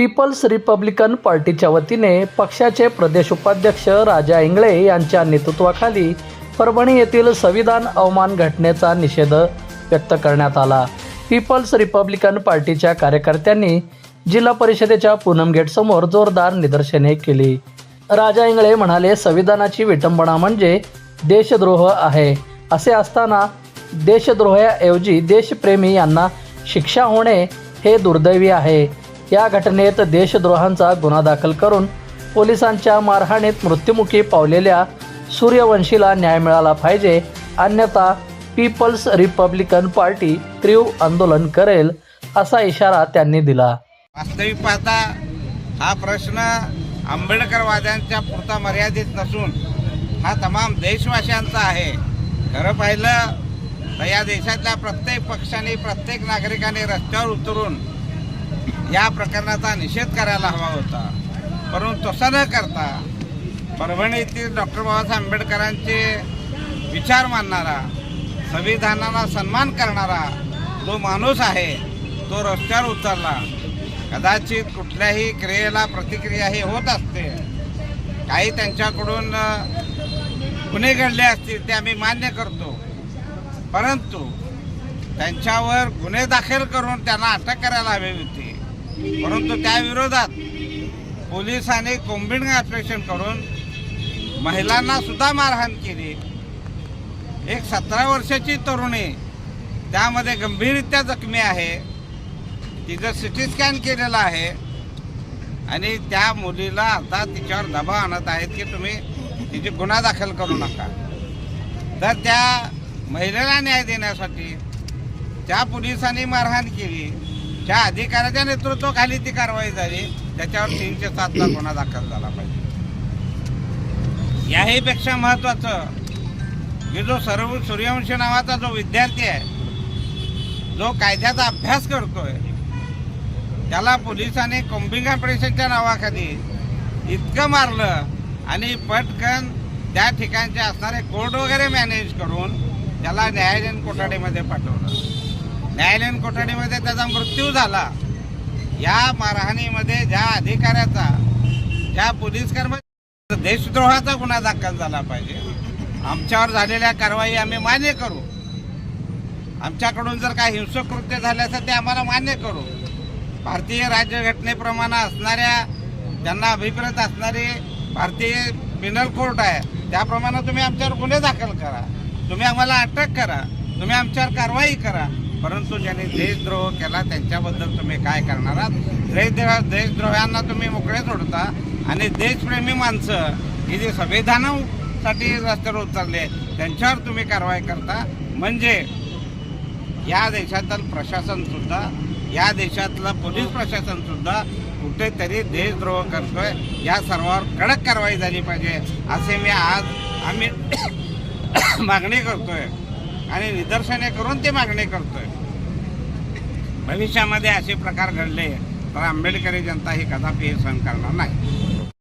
People's Republican पार्टीच्या वतीने पक्षाचे प्रदेश उपाध्यक्ष राजा इंगळे यांच्या नेतृत्वाखाली परभणी येथील संविधान अवमान घटनेचा निषेध व्यक्त करण्यात आला. पीपल्स रिपब्लिकन पार्टीच्या कार्यकर्त्यांनी जिल्हा परिषदेच्या पूनम गेटसमोर जोरदार निदर्शने केली. राजा इंगळे म्हणाले संविधानाची विटंबना म्हणजे देशद्रोह आहे. असे असताना देशद्रोहाऐवजी देशप्रेमी यांना शिक्षा होणे हे दुर्दैवी आहे. या घटनेत देशद्रोहांचा गुन्हा दाखल करून पोलिसांच्या मारहाणीत मृत्युमुखी पावलेल्या सूर्यवंशीला न्याय मिळाला पाहिजे अन्यथा पीपल्स रिपब्लिकन पार्टी तीव्र आंदोलन करेल असा इशारा त्यांनी दिला. वास्तविक पाहता हा प्रश्न आंबेडकरवाद्यांच्या पुरता मर्यादित नसून हा तमाम देशवासियांचा आहे. खरं पाहिलं तर या देशातल्या प्रत्येक पक्षाने प्रत्येक नागरिकाने रस्त्यावर उतरून या प्रकरणाचा निषेध करायला हवा होता. परंतु तसं न करता परभणीतील डॉक्टर बाबासाहेब आंबेडकरांचे विचार मानणारा संविधानाला सन्मान करणारा जो माणूस आहे तो रस्त्यावर उतरला. कदाचित कुठल्याही क्रियेला प्रतिक्रिया ही होत असते. काही त्यांच्याकडून गुन्हे घडले असतील ते आम्ही मान्य करतो. परंतु त्यांच्यावर गुन्हे दाखल करून त्यांना अटक करायला हवी होती. परंतु त्या विरोधात पोलिसांनी कोंबिंग ऑपरेशन करून महिलांना सुद्धा मारहाण केली. एक सतरा वर्षाची तरुणी त्यामध्ये गंभीररित्या जखमी आहे. तिचं सिटी स्कॅन केलेलं आहे. आणि त्या मुलीला आता तिच्यावर दबाव आणत आहेत की तुम्ही तिची गुन्हा दाखल करू नका. तर त्या महिलेला न्याय देण्यासाठी त्या पोलिसांनी मारहाण केली. त्या अधिकाऱ्याच्या नेतृत्वाखाली ती कारवाई झाली. त्याच्यावर तीनशे सातला गुन्हा दाखल झाला पाहिजे. याहीपेक्षा महत्त्वाचं की जो सर्व सूर्यवंशी नावाचा जो विद्यार्थी आहे जो कायद्याचा अभ्यास करतोय त्याला पोलिसांनी कोम्बिंग ऑपरेशनच्या नावाखाली इतकं मारलं आणि पटकन त्या ठिकाणचे असणारे कोर्ट वगैरे मॅनेज करून त्याला न्यायालयीन कोठडीमध्ये पाठवलं. न्यायालयीन कोठडीमध्ये त्याचा मृत्यू झाला. या मारहाणीमध्ये ज्या अधिकाऱ्याचा ज्या पोलीस कर्मचारी देशद्रोहाचा गुन्हा दाखल झाला पाहिजे आमच्यावर झालेल्या कारवाई आम्ही मान्य करू. आमच्याकडून जर काही हिंसक कृत्य झाले ते आम्हाला मान्य करू. भारतीय राज्यघटनेप्रमाणे असणाऱ्या त्यांना अभिप्रेत असणारी भारतीय पिनल कोर्ट आहे. त्याप्रमाणे तुम्ही आमच्यावर गुन्हे दाखल करा. तुम्ही आम्हाला अटक करा. तुम्ही आमच्यावर कारवाई करा. परंतु ज्यांनी देशद्रोह केला त्यांच्याबद्दल तुम्ही काय करणार आहात? देशद्रोह देशद्रोह्यांना तुम्ही मोकळे सोडता आणि देशप्रेमी माणसं ही जे संविधानासाठी रस्त्यावर उतरले त्यांच्यावर तुम्ही कारवाई करता. म्हणजे या देशातील प्रशासनसुद्धा या देशातलं पोलीस प्रशासनसुद्धा कुठेतरी देशद्रोह करतोय. या सर्वावर कडक कारवाई झाली पाहिजे असे मी आज आम्ही मागणी करतोय. आणि निदर्शने करून ते मागणी करतोय. भविष्यामध्ये असे प्रकार घडले तर आंबेडकरी जनता ही कदापि हे सहन करणार नाही.